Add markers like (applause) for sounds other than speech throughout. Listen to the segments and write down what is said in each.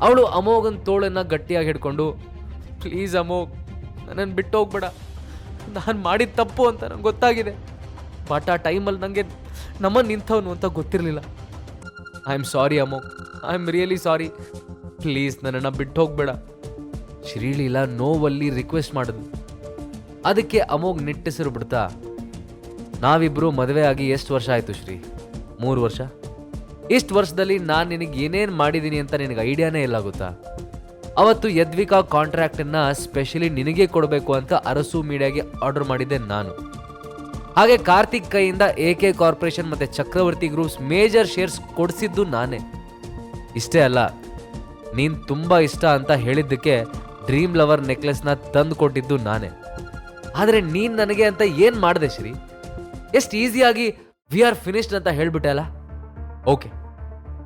ಅವಳು ಅಮೋಗನ್ ತೋಳನ್ನ ಗಟ್ಟಿಯಾಗಿ ಹಿಡ್ಕೊಂಡು ಪ್ಲೀಸ್ ಅಮೋಘ್ ನನ್ನನ್ನು ಬಿಟ್ಟು ಹೋಗ್ಬೇಡ ನಾನು ಮಾಡಿದ ತಪ್ಪು ಅಂತ ನಂಗೆ ಗೊತ್ತಾಗಿದೆ. ಬಟ್ ಆ ಟೈಮಲ್ಲಿ ನನಗೆ ನಮ್ಮ ನಿಂತವನು ಅಂತ ಗೊತ್ತಿರಲಿಲ್ಲ. I am sorry Amogh I am really sorry please ನನ್ನನ್ನು ಬಿಟ್ಟು ಹೋಗ್ಬೇಡ ಶ್ರೀಲೀಲಾ ನೋವಲ್ಲಿ ರಿಕ್ವೆಸ್ಟ್ ಮಾಡಿದ್ನು ಅದಕ್ಕೆ ಅಮೋಗ್ ನಿಟ್ಟೆಸರು ಬಿಡ್ತಾ ನಾವಿಬ್ಬರು ಮದುವೆ ಆಗಿ ಎಷ್ಟು ವರ್ಷ ಆಯಿತು ಶ್ರೀ? ಮೂರು ವರ್ಷ. ಇಷ್ಟು ವರ್ಷದಲ್ಲಿ ನಾನು ನಿನಗೆ ಏನೇನು ಮಾಡಿದ್ದೀನಿ ಅಂತ ನಿನಗೆ ಐಡಿಯಾನೇ ಇಲ್ಲ ಗೊತ್ತಾ? ಅವತ್ತು ಯದ್ವಿಕಾ ಕಾಂಟ್ರಾಕ್ಟನ್ನು ಸ್ಪೆಷಲಿ ನಿನಗೆ ಕೊಡಬೇಕು ಅಂತ ಅರಸು ಮೀಡಿಯಾಗೆ ಆರ್ಡರ್ ಮಾಡಿದ್ದೆ ನಾನು. ಹಾಗೆ ಕಾರ್ತಿಕ್ ಕೈಯಿಂದ ಎ ಕೆ ಕಾರ್ಪೊರೇಷನ್ ಮತ್ತು ಚಕ್ರವರ್ತಿ ಗ್ರೂಪ್ಸ್ ಮೇಜರ್ ಶೇರ್ಸ್ ಕೊಡಿಸಿದ್ದು ನಾನೇ. ಇಷ್ಟೇ ಅಲ್ಲ, ನೀನು ತುಂಬ ಇಷ್ಟ ಅಂತ ಹೇಳಿದ್ದಕ್ಕೆ ಡ್ರೀಮ್ ಲವರ್ ನೆಕ್ಲೆಸ್ನ ತಂದು ಕೊಟ್ಟಿದ್ದು ನಾನೇ. ಆದರೆ ನೀನು ನನಗೆ ಅಂತ ಏನು ಮಾಡಿದೆ ಶ್ರೀ? ಎಷ್ಟು ಈಸಿಯಾಗಿ ವಿ ಆರ್ ಫಿನಿಶ್ಡ್ ಅಂತ ಹೇಳ್ಬಿಟ್ಟೆ ಅಲ್ಲ? Okay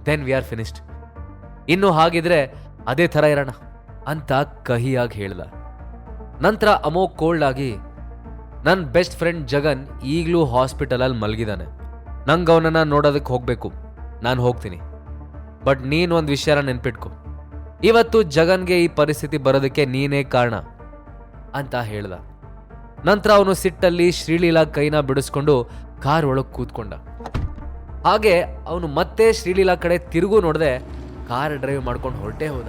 then we are finished ಇನ್ನು ಹಾಗಿದ್ರೆ ಅದೇ ಥರ ಇರೋಣ ಅಂತ ಕಹಿಯಾಗಿ ಹೇಳ್ದ ನಂತರ ಅಮೋಕ್ ಕೋಲ್ಡ್ ಆಗಿ ನನ್ನ ಬೆಸ್ಟ್ ಫ್ರೆಂಡ್ ಜಗನ್ ಈಗಲೂ ಹಾಸ್ಪಿಟಲಲ್ಲಿ ಮಲಗಿದಾನೆ. ನಂಗೆ ಅವನನ್ನು ನೋಡೋದಕ್ಕೆ ಹೋಗಬೇಕು. ನಾನು ಹೋಗ್ತೀನಿ. ಬಟ್ ನೀನು ಒಂದು ವಿಷಯನ ನೆನ್ಪಿಟ್ಕೊ. ಇವತ್ತು ಜಗನ್ಗೆ ಈ ಪರಿಸ್ಥಿತಿ ಬರೋದಕ್ಕೆ ನೀನೇ ಕಾರಣ ಅಂತ ಹೇಳ್ದ. ನಂತರ ಅವನು ಸಿಟ್ಟಲ್ಲಿ ಶ್ರೀಲೀಲಾ ಕೈನ ಬಿಡಿಸ್ಕೊಂಡು ಕಾರ್ ಒಳಗೆ ಕೂತ್ಕೊಂಡ. ಹಾಗೆ ಅವನು ಮತ್ತೆ ಶ್ರೀಲೀಲಾ ಕಡೆ ತಿರುಗು ನೋಡದೆ ಕಾರ್ ಡ್ರೈವ್ ಮಾಡ್ಕೊಂಡು ಹೊರಟೇ ಹೋದ.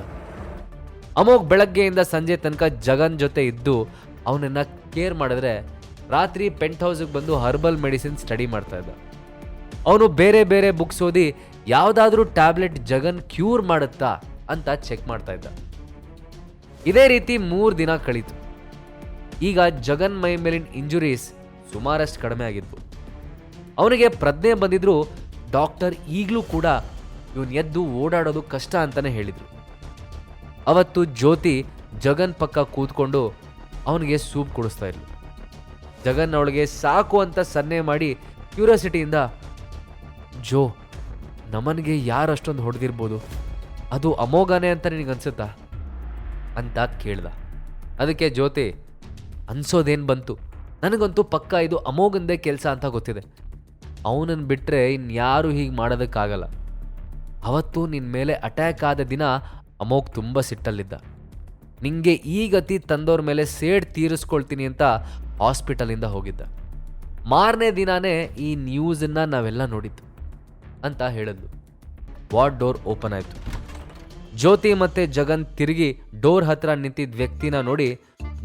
ಅಮೋಘ್ ಬೆಳಗ್ಗೆಯಿಂದ ಸಂಜೆ ತನಕ ಜಗನ್ ಜೊತೆ ಇದ್ದು ಅವನನ್ನ ಕೇರ್ ಮಾಡಿದ್ರೆ ರಾತ್ರಿ ಪೆಂಟ್ ಹೌಸ್ಗೆ ಬಂದು ಹರ್ಬಲ್ ಮೆಡಿಸಿನ್ ಸ್ಟಡಿ ಮಾಡ್ತಾ ಇದ್ದ. ಅವನು ಬೇರೆ ಬೇರೆ ಬುಕ್ಸ್ ಓದಿ ಯಾವುದಾದ್ರೂ ಟ್ಯಾಬ್ಲೆಟ್ ಜಗನ್ ಕ್ಯೂರ್ ಮಾಡುತ್ತಾ ಅಂತ ಚೆಕ್ ಮಾಡ್ತಾ ಇದ್ದ. ಇದೇ ರೀತಿ ಮೂರು ದಿನ ಕಳೀತು. ಈಗ ಜಗನ್ ಮೈ ಮೇಲಿನ ಇಂಜುರೀಸ್ ಸುಮಾರಷ್ಟು ಕಡಿಮೆ ಆಗಿದ್ವು. ಅವನಿಗೆ ಪ್ರಜ್ಞೆ ಬಂದಿದ್ರು ಡಾಕ್ಟರ್ ಈಗಲೂ ಕೂಡ ಇವನು ಎದ್ದು ಓಡಾಡೋದು ಕಷ್ಟ ಅಂತಲೇ ಹೇಳಿದರು. ಅವತ್ತು ಜ್ಯೋತಿ ಜಗನ್ ಪಕ್ಕ ಕೂತ್ಕೊಂಡು ಅವನಿಗೆ ಸೂಪ್ ಕುಡಿಸ್ತಾ ಇದ್ಲು. ಜಗನ್ ಅವಳಿಗೆ ಸಾಕು ಅಂತ ಸನ್ನೆ ಮಾಡಿ ಕ್ಯೂರಿಯಾಸಿಟಿಯಿಂದ, ಜೋ, ನಮನ್ಗೆ ಯಾರು ಅಷ್ಟೊಂದು ಹೊಡೆದಿರ್ಬೋದು? ಅದು ಅಮೋಘನೇ ಅಂತ ನಿನಗನ್ಸುತ್ತಾ ಅಂತ ಕೇಳ್ದ. ಅದಕ್ಕೆ ಜ್ಯೋತಿ, ಅನ್ಸೋದೇನು ಬಂತು? ನನಗಂತೂ ಪಕ್ಕ ಇದು ಅಮೋಘಂದೇ ಕೆಲಸ ಅಂತ ಗೊತ್ತಿದೆ. ಅವನನ್ನು ಬಿಟ್ಟರೆ ಇನ್ಯಾರೂ ಹೀಗೆ ಮಾಡೋದಕ್ಕಾಗಲ್ಲ. ಅವತ್ತು ನಿನ್ನ ಮೇಲೆ ಅಟ್ಯಾಕ್ ಆದ ದಿನ ಅಮೋಘ್ ತುಂಬ ಸಿಟ್ಟಲ್ಲಿದ್ದ. ನಿಂಗೆ ಈ ಗತಿ ತಂದವ್ರ ಮೇಲೆ ಸೇಡ್ ತೀರಿಸ್ಕೊಳ್ತೀನಿ ಅಂತ ಹಾಸ್ಪಿಟಲಿಂದ ಹೋಗಿದ್ದ. ಮಾರನೇ ದಿನಾನೇ ಈ ನ್ಯೂಸನ್ನು ನಾವೆಲ್ಲ ನೋಡಿದ್ದು ಅಂತ ಹೇಳಿದ್ಲು. ವಾರ್ಡ್ ಡೋರ್ ಓಪನ್ ಆಯಿತು. ಜ್ಯೋತಿ ಮತ್ತೆ ಜಗನ್ ತಿರುಗಿ ಡೋರ್ ಹತ್ರ ನಿಂತಿದ್ದ ವ್ಯಕ್ತಿನ ನೋಡಿ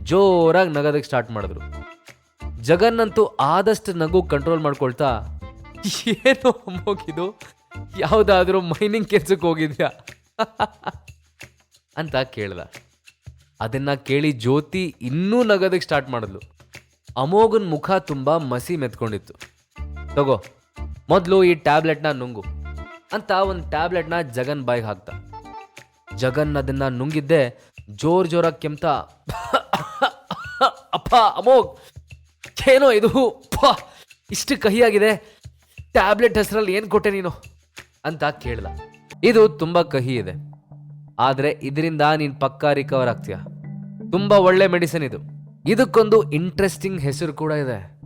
ಜೋರಾಗಿ ನಗೋದಕ್ಕೆ ಸ್ಟಾರ್ಟ್ ಮಾಡಿದ್ರು. ಜಗನ್ ಅಂತೂ ಆದಷ್ಟು ನಗು ಕಂಟ್ರೋಲ್ ಮಾಡ್ಕೊಳ್ತಾ ಏನು ಅಮ್ಮೋಗಿದು ಯಾವುದಾದ್ರೂ ಮೈನಿಂಗ್ ಕೆಲ್ಸಕ್ಕೆ ಹೋಗಿದ್ಯಾ? (laughs) ಅಂತ ಕೇಳ್ದ. ಅದನ್ನ ಕೇಳಿ ಜ್ಯೋತಿ ಇನ್ನೂ ನಗೋದಕ್ಕೆ ಸ್ಟಾರ್ಟ್ ಮಾಡಿದ್ಲು. ಅಮೋಗನ್ ಮುಖ ತುಂಬ ಮಸಿ ಮೆತ್ಕೊಂಡಿತ್ತು. ತಗೋ, ಮೊದಲು ಈ ಟ್ಯಾಬ್ಲೆಟ್ನ ನುಂಗು ಅಂತ ಒಂದು ಟ್ಯಾಬ್ಲೆಟ್ನ ಜಗನ್ ಬಾಯಿಗೆ ಹಾಕ್ತ ಜಗನ್ ಅದನ್ನ ನುಂಗಿದ್ದೆ ಜೋರ್ ಜೋರಾಗಿ ಕೆಮ್ತ, (laughs) ಅಪ್ಪ ಅಮೋಗ್ ಏನೋ ಇದು? ಇಷ್ಟು ಕಹಿಯಾಗಿದೆ. ಟ್ಯಾಬ್ಲೆಟ್ ಹೆಸರಲ್ಲಿ ಏನು ಕೊಟ್ಟೆ ನೀನು? ಅಂತ ಕೇಳ್ದ. ಇದು ತುಂಬ ಕಹಿ ಇದೆ. ಆದರೆ ಇದರಿಂದ ನೀನು ಪಕ್ಕಾ ರಿಕವರ್ ಆಗ್ತೀಯ. ತುಂಬ ಒಳ್ಳೆ ಮೆಡಿಸಿನ್ ಇದು. ಇದಕ್ಕೊಂದು ಇಂಟ್ರೆಸ್ಟಿಂಗ್ ಹೆಸರು ಕೂಡ ಇದೆ.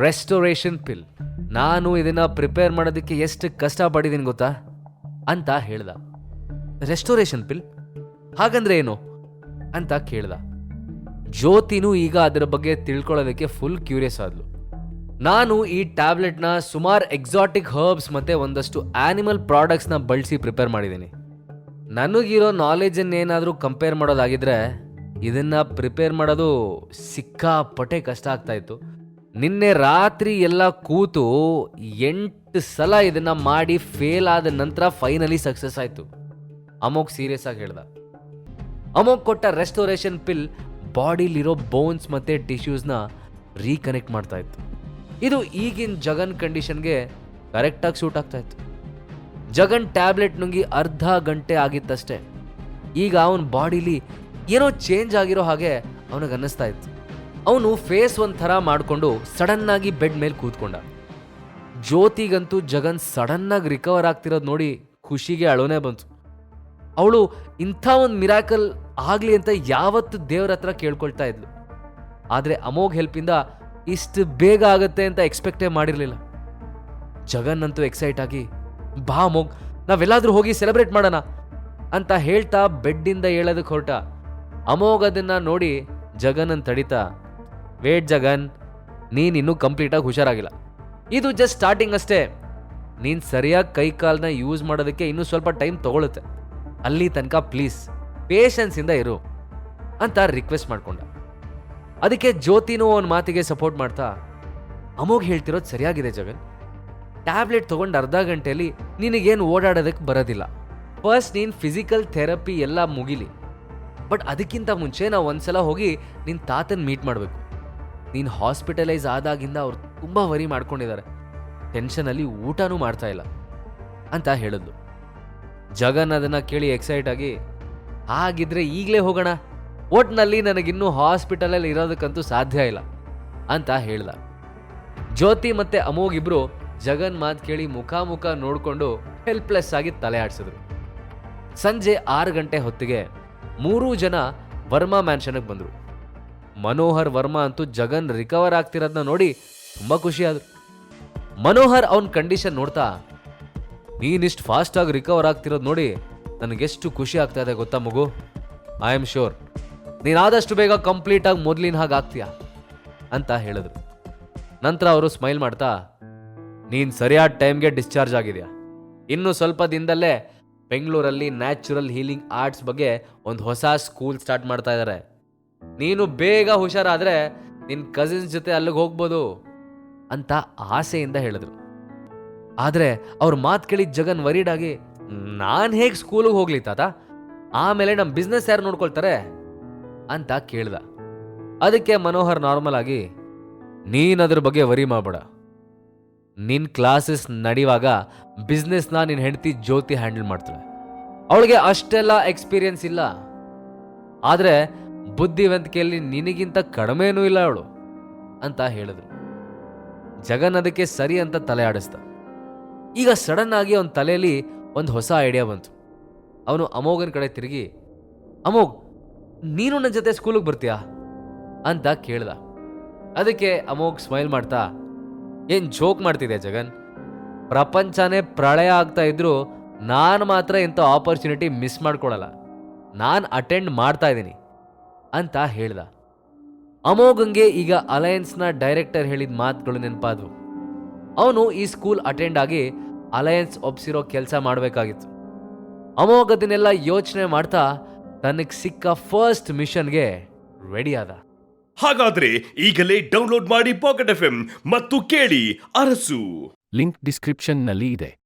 ರೆಸ್ಟೋರೇಷನ್ ಪಿಲ್ ನಾನು ಇದನ್ನ ಪ್ರಿಪೇರ್ ಮಾಡೋದಕ್ಕೆ ಎಷ್ಟು ಕಷ್ಟಪಟ್ಟಿದ್ದೀನಿ ಗೊತ್ತಾ? ಅಂತ ಹೇಳ್ದ. ರೆಸ್ಟೋರೇಷನ್ ಪಿಲ್ ಹಾಗಂದ್ರೆ ಏನು? ಅಂತ ಕೇಳ್ದ. ಜ್ಯೋತಿನೂ ಈಗ ಅದರ ಬಗ್ಗೆ ತಿಳ್ಕೊಳ್ಳೋದಕ್ಕೆ ಫುಲ್ ಕ್ಯೂರಿಯಸ್ ಆದ್ಲು. ನಾನು ಈ ಟ್ಯಾಬ್ಲೆಟ್ನ ಸುಮಾರು ಎಕ್ಸಾಟಿಕ್ ಹರ್ಬ್ಸ್ ಮತ್ತೆ ಒಂದಷ್ಟು ಆನಿಮಲ್ ಪ್ರಾಡಕ್ಟ್ಸ್ನ ಬಳಸಿ ಪ್ರಿಪೇರ್ ಮಾಡಿದ್ದೀನಿ. ನನಗಿರೋ ನಾಲೆಜನ್ನೇನಾದರೂ ಕಂಪೇರ್ ಮಾಡೋದಾಗಿದ್ರೆ, ಇದನ್ನ ಪ್ರಿಪೇರ್ ಮಾಡೋದು ಸಿಕ್ಕಾಪಟ್ಟೆ ಕಷ್ಟ ಆಗ್ತಾ ಇತ್ತು. ನಿನ್ನೆ ರಾತ್ರಿ ಎಲ್ಲ ಕೂತು ಎಂಟು ಸಲ ಇದನ್ನ ಮಾಡಿ ಫೇಲ್ ಆದ ನಂತರ ಫೈನಲಿ ಸಕ್ಸಸ್ ಆಯಿತು. ಅಮೋಕ್ ಸೀರಿಯಸ್ ಆಗಿ ಹೇಳ್ದ. ಅಮೋಕ್ ಕೊಟ್ಟ ರೆಸ್ಟೋರೇಷನ್ ಪಿಲ್ ಬಾಡಿಲಿರೋ ಬೋನ್ಸ್ ಮತ್ತೆ ಟಿಶ್ಯೂಸ್ನ ರೀಕನೆಕ್ಟ್ ಮಾಡ್ತಾ ಇತ್ತು. ಇದು ಈಗಿನ ಜಗನ್ ಕಂಡೀಷನ್ಗೆ ಕರೆಕ್ಟಾಗಿ ಸೂಟ್ ಆಗ್ತಾ ಇತ್ತು. ಜಗನ್ ಟ್ಯಾಬ್ಲೆಟ್ ನುಂಗಿ ಅರ್ಧ ಗಂಟೆ ಆಗಿತ್ತಷ್ಟೇ. ಈಗ ಅವನ ಬಾಡಿಲಿ ಏನೋ ಚೇಂಜ್ ಆಗಿರೋ ಹಾಗೆ ಅವನಿಗೆ ಅನ್ನಿಸ್ತಾ ಇತ್ತು. ಅವನು ಫೇಸ್ ಒಂದ್ ಥರ ಮಾಡಿಕೊಂಡು ಸಡನ್ನಾಗಿ ಬೆಡ್ ಮೇಲೆ ಕೂತ್ಕೊಂಡ. ಜ್ಯೋತಿಗಂತೂ ಜಗನ್ ಸಡನ್ನಾಗಿ ರಿಕವರ್ ಆಗ್ತಿರೋದು ನೋಡಿ ಖುಷಿಗೆ ಅಳೋನೇ ಬಂತು. ಅವಳು ಇಂಥ ಒಂದು ಮಿರಾಕಲ್ ಆಗಲಿ ಅಂತ ಯಾವತ್ತು ದೇವ್ರ ಹತ್ರ ಕೇಳ್ಕೊಳ್ತಾ ಇದ್ಲು. ಆದರೆ ಅಮೋಘ್ ಹೆಲ್ಪಿಂದ ಇಷ್ಟು ಬೇಗ ಆಗುತ್ತೆ ಅಂತ ಎಕ್ಸ್ಪೆಕ್ಟೇ ಮಾಡಿರಲಿಲ್ಲ. ಜಗನ್ ಅಂತೂ ಎಕ್ಸೈಟ್ ಆಗಿ, ಬಾ ಮೊಗ್, ನಾವೆಲ್ಲಾದರೂ ಹೋಗಿ ಸೆಲೆಬ್ರೇಟ್ ಮಾಡೋಣ ಅಂತ ಹೇಳ್ತಾ ಬೆಡ್ಡಿಂದ ಹೇಳೋದಕ್ಕೆ ಹೊರಟ. ಅಮೋಘದನ್ನ ನೋಡಿ ಜಗನ್ ತಡಿತಾ, ವೇಟ್ ಜಗನ್, ನೀನು ಇನ್ನೂ ಕಂಪ್ಲೀಟಾಗಿ ಹುಷಾರಾಗಿಲ್ಲ. ಇದು ಜಸ್ಟ್ ಸ್ಟಾರ್ಟಿಂಗ್ ಅಷ್ಟೇ. ನೀನು ಸರಿಯಾಗಿ ಕೈ ಕಾಲನ್ನ ಯೂಸ್ ಮಾಡೋದಕ್ಕೆ ಇನ್ನೂ ಸ್ವಲ್ಪ ಟೈಮ್ ತೊಗೊಳುತ್ತೆ. ಅಲ್ಲಿ ತನಕ ಪ್ಲೀಸ್ ಪೇಷನ್ಸಿಂದ ಇರು ಅಂತ ರಿಕ್ವೆಸ್ಟ್ ಮಾಡ್ಕೊಂಡ. ಅದಕ್ಕೆ ಜ್ಯೋತಿನೂ ಅವನ ಮಾತಿಗೆ ಸಪೋರ್ಟ್ ಮಾಡ್ತಾ ಅಮೋಗ್ ಹೇಳ್ತಿರೋದು ಸರಿಯಾಗಿದೆ ಜಗನ್. ಟ್ಯಾಬ್ಲೆಟ್ ತೊಗೊಂಡು ಅರ್ಧ ಗಂಟೆಯಲ್ಲಿ ನಿನಗೇನು ಓಡಾಡೋದಕ್ಕೆ ಬರೋದಿಲ್ಲ. ಫಸ್ಟ್ ನೀನು ಫಿಸಿಕಲ್ ಥೆರಪಿ ಎಲ್ಲ ಮುಗಿಲಿ. ಬಟ್ ಅದಕ್ಕಿಂತ ಮುಂಚೆ ನಾವು ಒಂದ್ಸಲ ಹೋಗಿ ನಿನ್ನ ತಾತನ ಮೀಟ್ ಮಾಡಬೇಕು. ನೀನು ಹಾಸ್ಪಿಟಲೈಸ್ ಆದಾಗಿಂದ ಅವ್ರು ತುಂಬ ವರಿ ಮಾಡ್ಕೊಂಡಿದ್ದಾರೆ ಟೆನ್ಷನಲ್ಲಿ ಊಟನೂ ಮಾಡ್ತಾ ಇಲ್ಲ. ಅಂತ ಹೇಳಿದ್ಲು. ಜಗನ್ ಅದನ್ನು ಕೇಳಿ ಎಕ್ಸೈಟ್ ಆಗಿ, ಹಾಗಿದ್ರೆ ಈಗಲೇ ಹೋಗೋಣ. ಒಟ್ನಲ್ಲಿ ನನಗಿನ್ನೂ ಹಾಸ್ಪಿಟಲಲ್ಲಿ ಇರೋದಕ್ಕಂತೂ ಸಾಧ್ಯ ಇಲ್ಲ ಅಂತ ಹೇಳ್ದ. ಜ್ಯೋತಿ ಮತ್ತೆ ಅಮೋಘ್ ಇಬ್ರು ಜಗನ್ ಮಾತು ಕೇಳಿ ಮುಖಾಮುಖ ನೋಡಿಕೊಂಡು ಹೆಲ್ಪ್ಲೆಸ್ ಆಗಿ ತಲೆ ಆಡಿಸಿದ್ರು. ಸಂಜೆ ಆರು ಗಂಟೆ ಹೊತ್ತಿಗೆ ಮೂರೂ ಜನ ವರ್ಮಾ ಮ್ಯಾನ್ಷನ್ಗೆ ಬಂದರು. ಮನೋಹರ್ ವರ್ಮಾ ಅಂತೂ ಜಗನ್ ರಿಕವರ್ ಆಗ್ತಿರೋದನ್ನ ನೋಡಿ ತುಂಬ ಖುಷಿಯಾದರು ಮನೋಹರ್ ಅವನ ಕಂಡೀಷನ್ ನೋಡ್ತಾ, ನೀನಿಷ್ಟು ಫಾಸ್ಟಾಗಿ ರಿಕವರ್ ಆಗ್ತಿರೋದು ನೋಡಿ, ನನಗೆಷ್ಟು ಖುಷಿ ಆಗ್ತಾ ಇದೆ ಗೊತ್ತಾ ಮಗು? ಐ ಆಮ್ ಶ್ಯೂರ್ ನೀನು ಆದಷ್ಟು ಬೇಗ ಕಂಪ್ಲೀಟಾಗಿ ಮೊದಲಿನ ಹಾಗೆ ಆಗ್ತೀಯಾ? ಅಂತ ಹೇಳಿದ್ರು. ನಂತರ ಅವರು ಸ್ಮೈಲ್ ಮಾಡ್ತಾ, ನೀನು ಸರಿಯಾದ ಟೈಮ್ಗೆ ಡಿಸ್ಚಾರ್ಜ್ ಆಗಿದೆಯಾ? ಇನ್ನು ಸ್ವಲ್ಪ ದಿನದಲ್ಲೇ ಬೆಂಗಳೂರಲ್ಲಿ ನ್ಯಾಚುರಲ್ ಹೀಲಿಂಗ್ ಆರ್ಟ್ಸ್ ಬಗ್ಗೆ ಒಂದು ಹೊಸ ಸ್ಕೂಲ್ ಸ್ಟಾರ್ಟ್ ಮಾಡ್ತಾ ಇದ್ದಾರೆ ನೀನು ಬೇಗ ಹುಷಾರಾದರೆ ನಿನ್ನ ಕಸಿನ್ಸ್ ಜೊತೆ ಅಲ್ಲಿಗೆ ಹೋಗ್ಬೋದು ಅಂತ ಆಸೆಯಿಂದ ಹೇಳಿದ್ರು. ಆದರೆ ಅವ್ರ ಮಾತು ಕೇಳಿ ಜಗನ್ ವರೀಡಾಗಿ ನಾನು ಹೇಗೆ ಸ್ಕೂಲಿಗೆ ಹೋಗ್ಲಿ ತಾತ? ಆಮೇಲೆ ನಮ್ಮ ಬಿಸ್ನೆಸ್ ಯಾರು ನೋಡ್ಕೊಳ್ತಾರೆ? ಅಂತ ಕೇಳ್ದ. ಅದಕ್ಕೆ ಮನೋಹರ್ ನಾರ್ಮಲ್ ಆಗಿ ನೀನು ಅದ್ರ ಬಗ್ಗೆ ವರಿ ಮಾಡಬೇಡ. ನಿನ್ ಕ್ಲಾಸಸ್ ನಡೆಯುವಾಗ ಬಿಸ್ನೆಸ್ನ ನಿನ್ನ ಹೆಂಡತಿ ಜ್ಯೋತಿ ಹ್ಯಾಂಡಲ್ ಮಾಡ್ತಾಳೆ. ಅವಳಿಗೆ ಅಷ್ಟೆಲ್ಲ ಎಕ್ಸ್ಪೀರಿಯನ್ಸ್ ಇಲ್ಲ. ಆದರೆ ಬುದ್ಧಿವಂತಿಕೆಯಲ್ಲಿ ನಿನಗಿಂತ ಕಡಿಮೆನೂ ಇಲ್ಲ ಅವಳು, ಅಂತ ಹೇಳಿದ್ರು. ಜಗನ್ ಅದಕ್ಕೆ ಸರಿ ಅಂತ ತಲೆ ಆಡಿಸ್ದ. ಈಗ ಸಡನ್ ಆಗಿ ಅವನ ತಲೆಯಲ್ಲಿ ಒಂದು ಹೊಸ ಐಡಿಯಾ ಬಂತು. ಅವನು ಅಮೋಘನ ಕಡೆ ತಿರುಗಿ, ಅಮೋಘ್ ನೀನು ನನ್ನ ಜೊತೆ ಸ್ಕೂಲಿಗೆ ಬರ್ತೀಯಾ? ಅಂತ ಕೇಳ್ದ. ಅದಕ್ಕೆ ಅಮೋಘ್ ಸ್ಮೈಲ್ ಮಾಡ್ತಾ, ಏನ್ ಜೋಕ್ ಮಾಡ್ತಿದೆ ಜಗನ್? ಪ್ರಪಂಚನೇ ಪ್ರಳಯ ಆಗ್ತಾ ಇದ್ರೂ ನಾನು ಮಾತ್ರ ಇಂಥ ಆಪರ್ಚುನಿಟಿ ಮಿಸ್ ಮಾಡ್ಕೊಳಲ್ಲ. ನಾನು ಅಟೆಂಡ್ ಮಾಡ್ತಾ ಇದ್ದೀನಿ, ಅಂತ ಹೇಳ್ದ. ಅಮೋಘಂಗೆ ಈಗ ಅಲಯನ್ಸ್ನ ಡೈರೆಕ್ಟರ್ ಹೇಳಿದ ಮಾತುಗಳು ನೆನಪಾದವು. ಅವನು ಈ ಸ್ಕೂಲ್ ಅಟೆಂಡ್ ಆಗಿ ಅಲಯನ್ಸ್ ಒಪ್ಸಿರೋ ಕೆಲಸ ಮಾಡಬೇಕಾಗಿತ್ತು. ಅಮೋಘ್ ಅದನ್ನೆಲ್ಲ ಯೋಚನೆ ಮಾಡ್ತಾ ತನಗೆ ಸಿಕ್ಕ ಫಸ್ಟ್ ಮಿಷನ್ಗೆ ರೆಡಿ ಆದ. ಹಾಗಾದ್ರೆ ಈಗಲೇ ಡೌನ್ಲೋಡ್ ಮಾಡಿ ಪಾಕೆಟ್ ಎಫ್ ಮತ್ತು ಕೇಳಿ ಅರಸು. ಲಿಂಕ್ ಡಿಸ್ಕ್ರಿಪ್ಷನ್ನಲ್ಲಿ ಇದೆ.